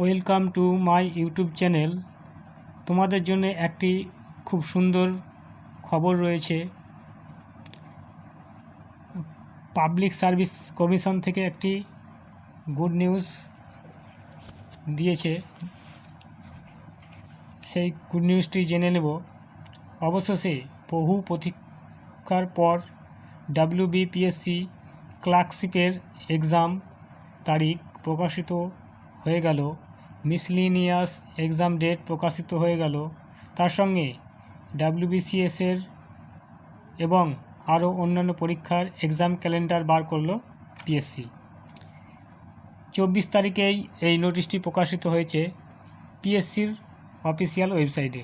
Welcome to my YouTube channel. তোমাদের জন্য একটি খুব সুন্দর খবর রয়েছে। পাবলিক সার্ভিস কমিশন থেকে একটি গুড নিউজ দিয়েছে। সেই গুড নিউজটি জেনে নেব। অবশেষে বহু প্রতীক্ষার পর ডাব্লিউবিপিএসসি ক্লার্কশিপের এক্সাম তারিখ প্রকাশিত হয়ে গেল। মিসলিনিয়াস এক্সাম ডেট প্রকাশিত হয়ে গেল। তার সঙ্গে ডাব্লিউবিসিএসের এবং আরও অন্যান্য পরীক্ষার এক্সাম ক্যালেন্ডার বার করল পিএসসি। চব্বিশ তারিখেই এই নোটিশটি প্রকাশিত হয়েছে পিএসসির অফিসিয়াল ওয়েবসাইটে।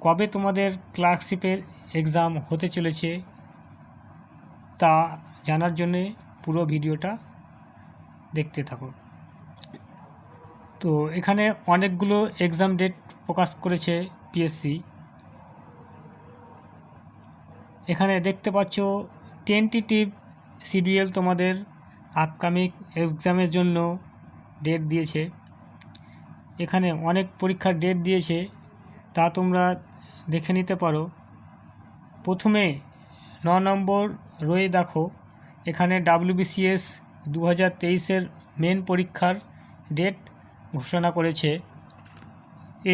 কবে তোমাদের ক্লার্কশিপের এক্সাম হতে চলেছে তা জানার জন্যে পুরো ভিডিওটা দেখতে থাকুন তো এখানে অনেকগুলো এক্সাম ডেট প্রকাশ করেছে পিএসসি এখানে দেখতে পাচ্ছ টেন্টেটিভ শিডিউল তোমাদের আপকামিং এক্সামের জন্য ডেট দিয়েছে। এখানে অনেক পরীক্ষার ডেট দিয়েছে, তা তোমরা দেখে নিতে পারো। প্রথমে ন নম্বর রয়ে দেখো, এখানে ডাব্লিউবিসিএস দু হাজার তেইশের মেন পরীক্ষার ডেট ঘোষণা করেছে।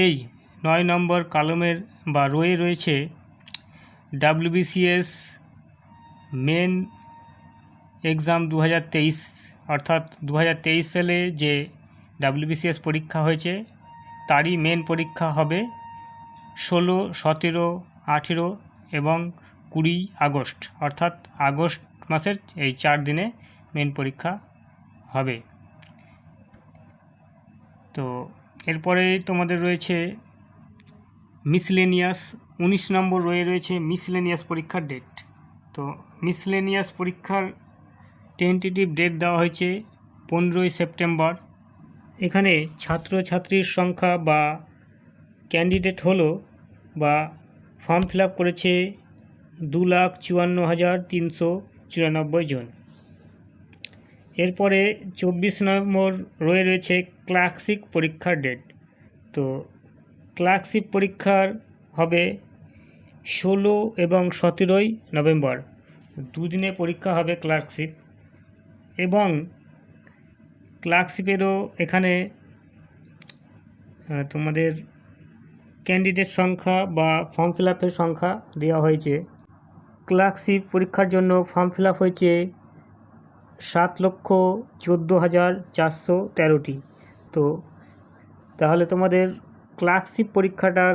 এই নয় নম্বর কলমের বা রয়ে রয়েছে ডাব্লিউবিসিএস মেন এক্সাম দু হাজার তেইশ, অর্থাৎ দু হাজার তেইশ সালে যে ডাব্লিউবিসিএস পরীক্ষা হয়েছে, তারই মেন পরীক্ষা হবে ষোলো, সতেরো, আঠেরো এবং কুড়ি আগস্ট, অর্থাৎ আগস্ট মাসের এই চার দিনে মেন পরীক্ষা হবে। তো এরপরে তোমাদের রয়েছে মিসলেনিয়াস উনিশ নম্বর রয়ে রয়েছে মিসলেনিয়াস পরীক্ষার ডেট তো মিসলেনিয়াস পরীক্ষার টেন্টেটিভ ডেট দেওয়া হয়েছে পনেরোই সেপ্টেম্বর। এখানে ছাত্রছাত্রীর সংখ্যা বা ক্যান্ডিডেট হলো বা ফর্ম ফিল করেছে দু লাখ চুয়ান্ন হাজার তিনশো চুরানব্বই জন। এরপরে চব্বিশ নম্বর রয়ে রয়েছে ক্লার্কশিপ পরীক্ষার ডেট তো ক্লার্কশিপ পরীক্ষার হবে ষোলো এবং সতেরোই নভেম্বর। দুদিনে পরীক্ষা হবে ক্লার্কশিপ এবং ক্লার্কশিপেরও এখানে তোমাদের ক্যান্ডিডেট সংখ্যা বা ফর্ম ফিল সংখ্যা দেওয়া হয়েছে। ক্লার্কশিপ পরীক্ষার জন্য ফর্ম ফিল হয়েছে সাত লক্ষ চোদ্দ হাজার চারশো তেরোটি। তো তাহলে তোমাদের ক্লার্কশিপ পরীক্ষাটার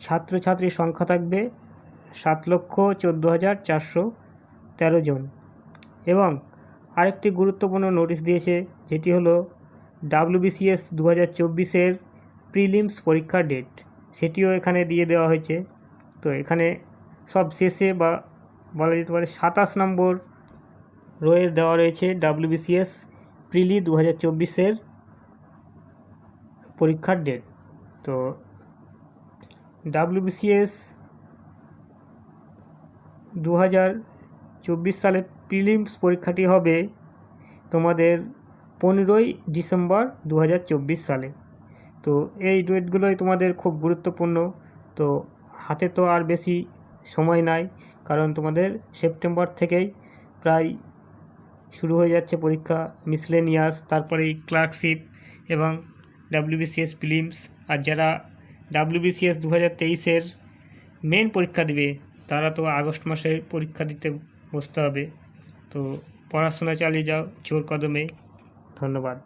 ছাত্রছাত্রীর সংখ্যা থাকবে সাত লক্ষ চোদ্দ হাজার চারশো তেরো জন। এবং আরেকটি গুরুত্বপূর্ণ নোটিশ দিয়েছে, যেটি হলো ডাব্লিউবিসিএস দু হাজার চব্বিশের প্রিলিমস পরীক্ষার ডেট। সেটিও এখানে দিয়ে দেওয়া হয়েছে। তো এখানে সব শেষে বা বলা যেতে পারে সাতাশ নম্বর রোয়ের দেওয়া রয়েছে ডাব্লিউবিসিএস প্রিলি দু হাজার চব্বিশের পরীক্ষার ডেট তো ডাব্লিউবিসিএস দু হাজার চব্বিশ সালে প্রিলিমস পরীক্ষাটি হবে তোমাদের পনেরোই ডিসেম্বর দু হাজার চব্বিশ সালে। তো এই ডেটগুলোই তোমাদের খুব গুরুত্বপূর্ণ। তো হাতে তো আর বেশি সময় নাই, কারণ তোমাদের সেপ্টেম্বর থেকেই প্রায় শুরু হয়ে যাচ্ছে পরীক্ষা মিসলেনিয়াস তারপরে ক্লার্কশিপ এবং ডাব্লিউবিসিএস ফিলিমস আর যারা ডাব্লিউবিসিএস দু হাজার তেইশের মেন পরীক্ষা দেবে, তারা তো আগস্ট মাসে পরীক্ষা দিতে বসতে হবে। তো পড়াশোনা চালিয়ে যাও চোর কদমে। ধন্যবাদ।